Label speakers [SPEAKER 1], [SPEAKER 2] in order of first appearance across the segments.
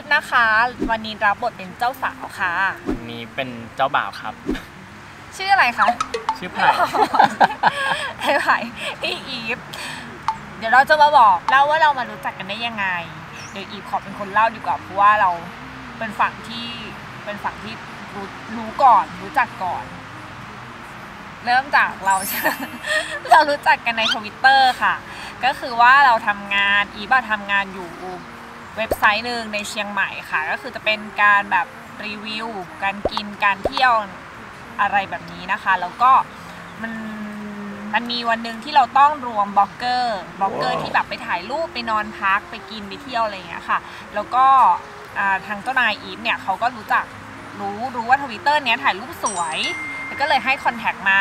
[SPEAKER 1] ฟนะคะ วันนี้รับบทเป็นเจ้าสาวค่ะ
[SPEAKER 2] วันนี้เป็นเจ้าบ่าวครับ
[SPEAKER 1] ชื่ออะไรคะ
[SPEAKER 2] ชื่อไผ่
[SPEAKER 1] ไอ้ไผ่พี่อีฟ เดี๋ยวเราจะมาบอกเล่าว่าเรามารู้จักกันได้ยังไง เดี๋ยวอีฟขอเป็นคนเล่าดีกว่าเพราะว่าเราเป็นฝั่งที่เป็นฝั่งที่รู้รู้ก่อนรู้จักก่อน เริ่มจากเรา เรารู้จักกันในทวิตเตอร์ค่ะ ก็คือว่าเราทำงานอีฟอะทำงานอยู่ เว็บไซต์หนึ่งในเชียงใหม่ค่ะ ก็คือจะเป็นการแบบรีวิว การกินการเที่ยวอะไรแบบนี้นะคะ แล้วก็มันมันมีวันหนึ่งที่เราต้องรวมบล็อกเกอร์บล็อกเกอร์ที่แบบไปถ่ายรูปไปนอนพักไปกินไปเที่ยวอะไรอย่างเงี้ยค่ะ แล้วก็อ่าทางเจ้านายอีฟเนี่ยเขาก็รู้จักรู้รู้ว่าทวิตเตอร์เนี้ยถ่ายรูปสวยแล้วก็เลยให้คอนแทคมา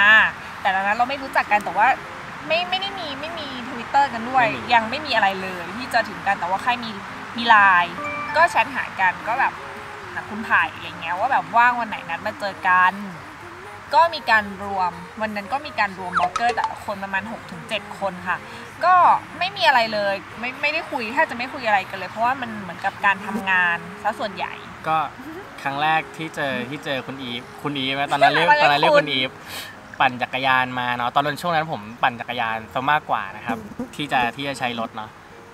[SPEAKER 1] แต่ตอนนั้นเราไม่รู้จักกันแต่ว่าไม่ไม่ได้มีไม่มีทวิตเตอร์กันด้วย
[SPEAKER 2] ไม่มี
[SPEAKER 1] ยังไม่มีอะไรเลยที่จะถึงกันแต่ว่าแค่มี มีไลน์ก็แชทหากันก็แบบหาคุณไผ่อะไรเงี้ยว่าแบบว่างวันไหนนัดมาเจอกัน ก็มีการรวมวันนั้นก็มีการรวมบล็อกเกอร์แต่ละคนประมาณ 6-7ถึงคนค่ะ ก็ไม่มีอะไรเลยไม่ไม่ได้คุยแทบจะไม่คุยอะไรกันเลย เพราะว่ามันเหมือนกับการทำงานซะส่วนใหญ่
[SPEAKER 2] ก็ครั้งแรกที่เจอที่เจอคุณอีฟคุณอีฟนะตอนนั้นเรียก
[SPEAKER 1] ตอนแรก
[SPEAKER 2] ตอนนั้นเรียก
[SPEAKER 1] คุ
[SPEAKER 2] คุณณอีฟปั่นจักรยานมาเนาะตอนนั้นช่วงนั้นผมปั่นจักรยานซะมากกว่านะครับ ที่จะที่จะใช้รถเนาะ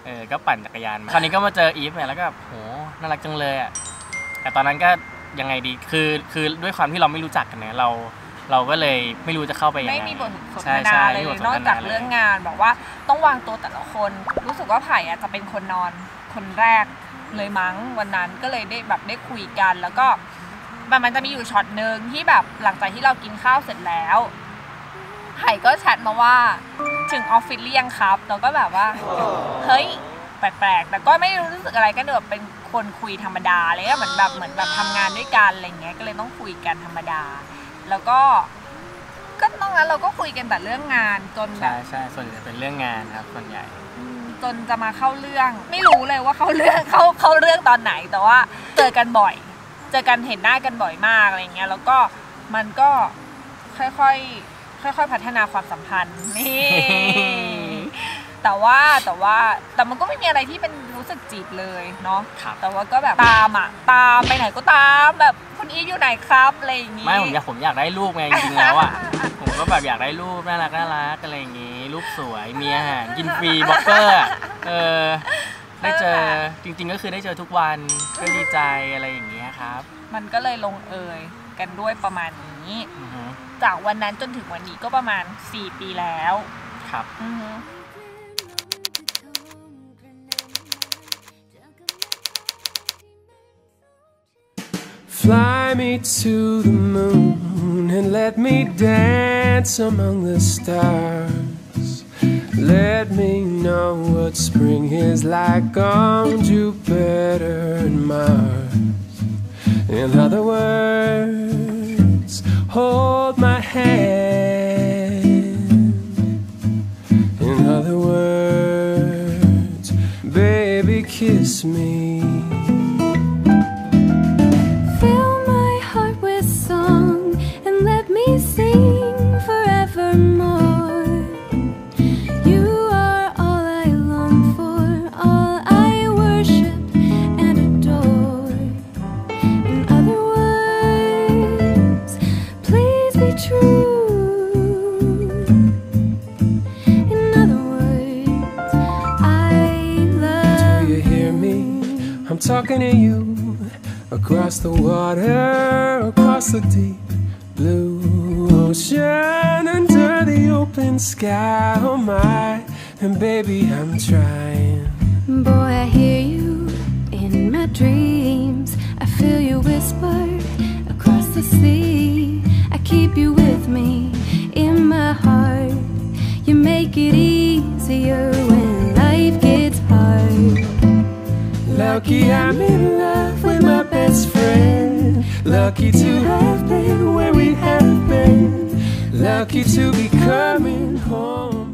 [SPEAKER 2] เออก็ปั่นจักรยานมาคราวนี้ก็มาเจออีฟเนี่ยแล้วก็แบบโหน่ารักจังเลยอะแต่ตอนนั้นก็ยังไงดีคือคือด้วยความที่เราไม่รู้จักกันเนี่ยเราเราก็เลยไม่รู้จะเข้าไปยังไง
[SPEAKER 1] ไม่มีบทสน
[SPEAKER 2] ใช่
[SPEAKER 1] ทนา
[SPEAKER 2] ใช่
[SPEAKER 1] เลย
[SPEAKER 2] ไม่มีบทส
[SPEAKER 1] นอก
[SPEAKER 2] ท
[SPEAKER 1] จากเรื่องงานแบบว่าต้องวางตัวแต่ละคน รู้สึกว่าไผ่อะจะเป็นคนนอนคนแรกเลยมั้งวันนั้นก็เลยได้แบบได้คุยกันแล้วก็มันมันจะมีอยู่ช็อตหนึ่งที่แบบหลังจากที่เรากินข้าวเสร็จแล้ว ไผ่ก็แชทมาว่าถึงออฟฟิศหรือยังครับเราก็แบบว่า เฮ้ย แปลกๆ แต่ก็ไม่ได้รู้สึกอะไรก็แบบเป็นคนคุยธรรมดาเลยอะเหมือนแบบเหมือนแบบทำงานด้วยกันอะไรเงี้ย ก็เลยต้องคุยกันธรรมดา แล้วก็ ก็ตรงนั้นเราก็คุยกันแต่เรื่องงานจนแบ
[SPEAKER 2] ใช่
[SPEAKER 1] บ
[SPEAKER 2] ใช่ส่วนใหญ่เป็นเรื่องงานครับส่วนใหญ่
[SPEAKER 1] อืมจนจะมาเข้าเรื่อง ไม่รู้เลยว่าเข้าเรื่องเข้าเข้าเรื่องตอนไหน แต่ว่าเจอกันบ่อย เจอกันเห็นหน้ากันบ่อยมากอะไรเงี้ย แล้วก็มันก็ค่อยๆ ค่อยๆพัฒนาความสัมพันธ์นี่ แต่ว่าแต่ว่าแต่มันก็ไม่มีอะไรที่เป็นรู้สึกจีบเลยเนาะ
[SPEAKER 2] ครับ
[SPEAKER 1] แต่ว่าก็แบบตามอะตามไปไหนก็ตามแบบคุณอีฟอยู่ไหนครับอะไรอย่างงี้
[SPEAKER 2] ไม่ผมอยากผมอยากได้รูปไงจริงๆแล้วอะผมก็แบบอยากได้รูปน่ารักน่ารักอะไรอย่างงี้รูปสวยมีอาหารกินฟรีบล็อกเกอร์อะเออได้เจอจริง ๆ ก็คือได้เจอทุกวันก็ดีใจอะไรอย่างเงี้ยครับ
[SPEAKER 1] มันก็เลยลงเอย กันด้วยประมาณนี้
[SPEAKER 2] อือฮึ
[SPEAKER 1] จากวันนั้นจนถึงวันนี้ก็ประมาณ 4 ปีแล้ว
[SPEAKER 2] ครับ
[SPEAKER 1] อือฮึ
[SPEAKER 3] hold my hand. In other words, baby, kiss me. Talking to you across the water, across the deep blue ocean, under the open sky. Oh my, and baby, I'm trying.
[SPEAKER 4] Boy, I hear you in my dreams. I feel you whisper across the sea. I keep you with me in my heart. You make it easier when
[SPEAKER 3] Lucky I'm in love with my best friend. Lucky to have been where we have been. Lucky to be coming home.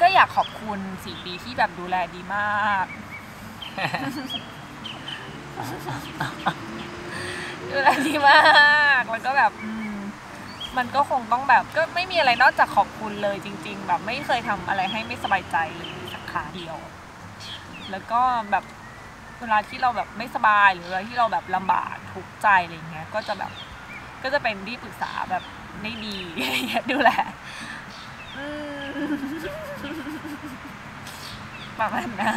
[SPEAKER 1] ก็อยากขอบคุณ4ปีที่แบบดูแลดีมาก ดูแลดีมากแล้วก็แบบมันก็คงต้องแบบก็ไม่มีอะไรนอกจากขอบคุณเลยจริง ๆ แบบไม่เคยทำอะไรให้ไม่สบายใจเลยสักครั้งเดียว แล้วก็แบบ เวลาที่เราแบบไม่สบายหรือเวลาที่เราแบบลำบากทุกข์ใจอะไรเงี้ย ก็จะแบบก็จะเป็นที่ปรึกษาแบบได้ดีดูแลประมาณนั้น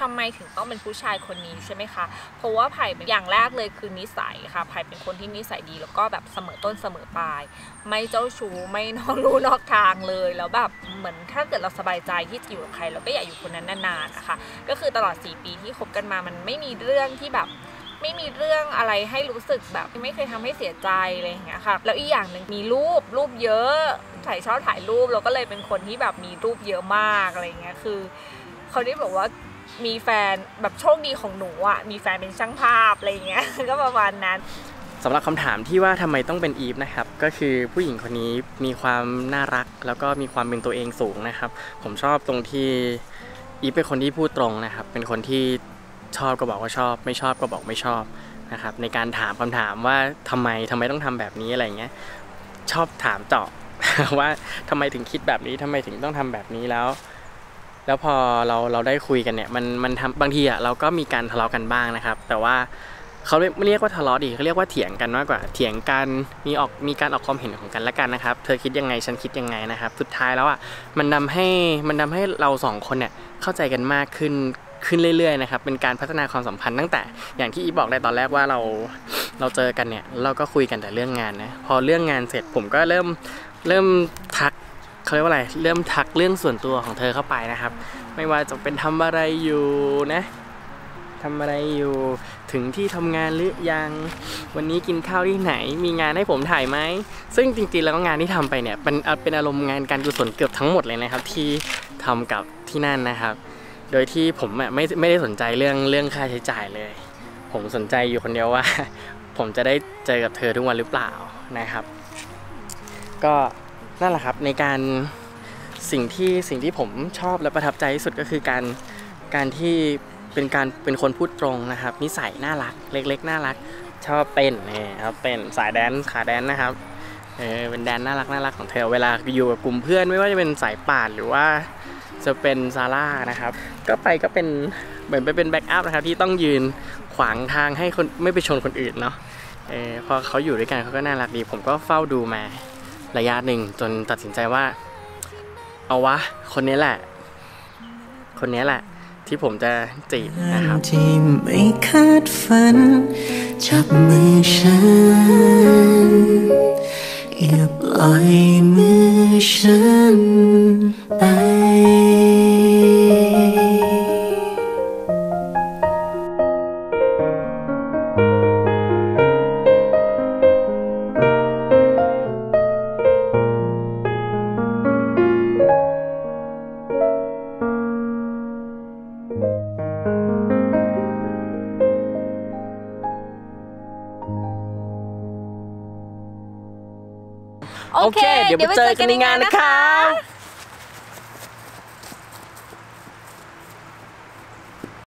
[SPEAKER 1] ทำไมถึงต้องเป็นผู้ชายคนนี้ใช่ไหมคะ เพราะว่าไผ่อย่างแรกเลยคือนิสัยค่ะไผ่เป็นคนที่นิสัยดีแล้วก็แบบเสมอต้นเสมอปลาย ไม่เจ้าชู้ไม่นอกรู้นอกทางเลยแล้วแบบเหมือนถ้าเกิดเราสบายใจที่จะอยู่กับใครเราก็อยากอยู่คนนั้นนานๆนะคะก็คือตลอด 4 ปีที่คบกันมามันไม่มีเรื่องที่แบบไม่มีเรื่องอะไรให้รู้สึกแบบไม่เคยทำให้เสียใจอะไรอย่างเงี้ยค่ะแล้วอีกอย่างหนึ่งมีรูปรูปเยอะถ่ายชอบถ่ายรูปเราก็เลยเป็นคนที่แบบมีรูปเยอะมากอะไรอย่างเงี้ยคือเขาได้บอกว่า มีแฟนแบบโชคดีของหนูอะมีแฟนเป็นช่างภาพอะไรอย่างเงี้ยก็ประมาณนั้น
[SPEAKER 2] สำหรับคำถามที่ว่าทำไมต้องเป็นอีฟนะครับ ก็คือผู้หญิงคนนี้มีความน่ารัก แล้วก็มีความเป็นตัวเองสูงนะครับ ผมชอบตรงที่อีฟเป็นคนที่พูดตรงนะครับ เป็นคนที่ชอบก็บอกว่าชอบ ไม่ชอบก็บอกไม่ชอบนะครับ ในการถามคำถามว่าทำไมทำไมต้องทำแบบนี้อะไรเงี้ยชอบถามเจาะว่าทำไมถึงคิดแบบนี้ทำไมถึงต้องทำแบบนี้แล้ว แล้วพอเราเราได้คุยกันเนี่ยมันมันทำบางทีอะเราก็มีการทะเลาะกันบ้างนะครับ แต่ว่าเขาไม่เรียกว่าทะเลาะดิเขาเรียกว่าเถียงกันมากกว่าเถียงกันมีออกมีการออกความเห็นของกันและกันนะครับ เธอคิดยังไงฉันคิดยังไงนะครับ สุดท้ายแล้วอะมันทำให้มันทำให้เราสองคนเนี่ยเข้าใจกันมากขึ้นขึ้นเรื่อยๆนะครับเป็นการพัฒนาความสัมพันธ์ตั้งแต่อย่างที่อีบอกได้ตอนแรกว่าเราเราเจอกันเนี่ยเราก็คุยกันแต่เรื่องงานนะพอเรื่องงานเสร็จผมก็เริ่มเริ่มทัก เขาเรียกว่าอะไรเริ่มทักเรื่องส่วนตัวของเธอเข้าไปนะครับ ไม่ว่าจะเป็นทำอะไรอยู่นะทำอะไรอยู่ถึงที่ทำงานหรือยังวันนี้กินข้าวที่ไหน มีงานให้ผมถ่ายไหมซึ่งจริงๆแล้วงานที่ทำไปเนี่ยเป็นเป็นอารมณ์งานการกุศลเกือบทั้งหมดเลยนะครับ ที่ทำกับที่นั่นนะครับ โดยที่ผมไม่ไม่ได้สนใจเรื่องเรื่องค่าใช้จ่ายเลย ผมสนใจอยู่คนเดียวว่า ผมจะได้เจอกับเธอทุกวันหรือเปล่านะครับ ก็ นั่นแหละครับในการสิ่งที่สิ่งที่ผมชอบและประทับใจที่สุดก็คือการการที่เป็นการเป็นคนพูดตรงนะครับ นิสัยน่ารักเล็ก ๆ น่ารัก ชอบเต้นนี่ครับเต้นสายแดนขาแดนนะครับเออเป็นแดนน่ารักน่ารักของเธอเวลาอยู่กับกลุ่มเพื่อนไม่ว่าจะเป็นสายป่านหรือว่าจะเป็นซาร่านะครับ ก็ไปก็เป็นเหมือนไปเป็นแบ็กอัพนะครับที่ต้องยืนขวางทางให้คนไม่ไปชนคนอื่นเนาะเออพอเขาอยู่ด้วยกันเขาก็น่ารักดี ผมก็เฝ้าดูมา ระยะหนึ่งจนตัดสินใจว่า เอาวะ คนนี้แหละ คนนี้แหละ ที่ผมจะจีบนะครับ
[SPEAKER 5] ที่ไม่คาดฝันจับมือฉันอย่าปล่อยมือฉันไป
[SPEAKER 1] โอเค
[SPEAKER 2] เดี๋ยวไปเจอกันในงานนะครับ